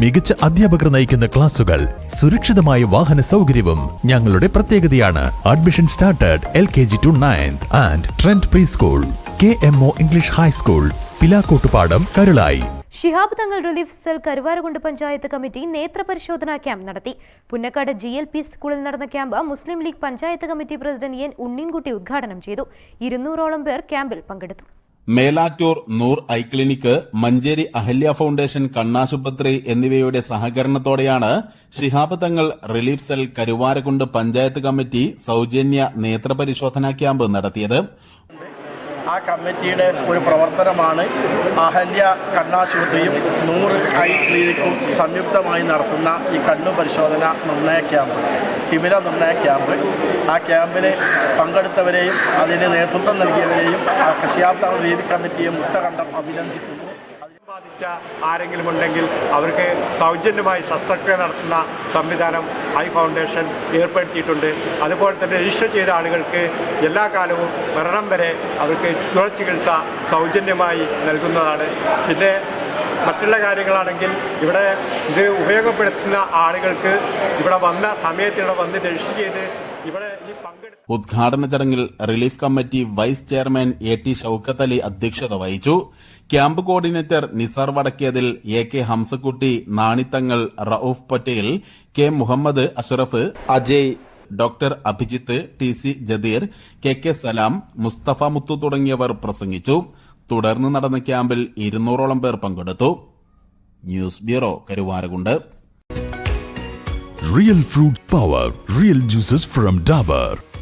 മികച്ച അധ്യാപകർ നയിക്കുന്ന ക്ലാസുകൾ സുരക്ഷിതമായ വാഹന സൗകര്യവും ഞങ്ങളുടെ പ്രത്യേകതയാണ്. Admission started L K G to ninth and trend pre school K M O English high school Pilakkottupadam Karulai Shihab Thangal relief cell Karuvarakundu panchayat committee നേത്രപരിശോധനാ camp നടത്തി. പുന്നക്കാട് ജി എൽ പി സ്കൂളിൽ നടന്ന camp Muslim League panchayat committee president N Unninkutty ഉദ്ഘാടനം ചെയ്തു. ഇരുന്നൂറോളം പേർ ക്യാമ്പിൽ പങ്കെടുത്തു. Melattur Noor eye clinic Manjeri Ahalya foundation കണ്ണാശുപത്രി എന്നിവയുടെ സഹകരണത്തോടെയാണ് Shihab Thangal relief cell Karuvarakundu panchayat committee സൌജന്യ നേത്രപരിശോധനാ ക്യാമ്പ് നടത്തിയത്. ആ കമ്മിറ്റിയുടെ ഒരു പ്രവർത്തനമാണ് അഹല്യ കണ്ണാശുപത്രിയും നൂറ് ഐ ക്ലിനിക്കും സംയുക്തമായി നടത്തുന്ന ഈ കണ്ണു പരിശോധന നിർണയ ക്യാമ്പ് തിമിര നിർണയ ക്യാമ്പ്. ആ ക്യാമ്പിൽ പങ്കെടുത്തവരെയും അതിന് നേതൃത്വം നൽകിയവരെയും ആ കശിയാബ്ദ രീതി കമ്മിറ്റിയെ മുട്ടകണ്ടം അഭിനന്ദിക്കുന്നു. ബാധിച്ച ആരെങ്കിലും ഉണ്ടെങ്കിൽ അവർക്ക് സൗജന്യമായി ശസ്ത്രക്രിയ നടത്തുന്ന സംവിധാനം ഐ ഫൗണ്ടേഷൻ ഏർപ്പെടുത്തിയിട്ടുണ്ട്. അതുപോലെ തന്നെ രജിസ്റ്റർ ചെയ്ത ആളുകൾക്ക് എല്ലാ കാലവും മരണം വരെ അവർക്ക് തുടർ ചികിത്സ സൗജന്യമായി നൽകുന്നതാണ്. പിന്നെ മറ്റുള്ള കാര്യങ്ങളാണെങ്കിൽ ഇവിടെ ഇത് ഉപയോഗപ്പെടുത്തുന്ന ആളുകൾക്ക് ഇവിടെ വന്ന സമയത്ത് ഇവിടെ വന്ന് രജിസ്റ്റർ ചെയ്ത് ഇവിടെ ഈ ഉദ്ഘാടന ചടങ്ങിൽ relief committee vice chairman A T Shoukath Ali അധ്യക്ഷത വഹിച്ചു. Camp coordinator Nizar Vadakkiyathil A K Hamsakutty Nanithangal Rauf Patel K Muhammad Ashraf Ajay doctor Abhijith T C Jadeer K K Salam Musthafa Muthu തുടങ്ങിയവർ പ്രസംഗിച്ചു. തുടർന്ന് നടന്ന ക്യാമ്പിൽ ഇരുന്നൂറോളം പേർ പങ്കെടുത്തു. News bureau Karuvarakundu. Real fruit power real juices from Dabur.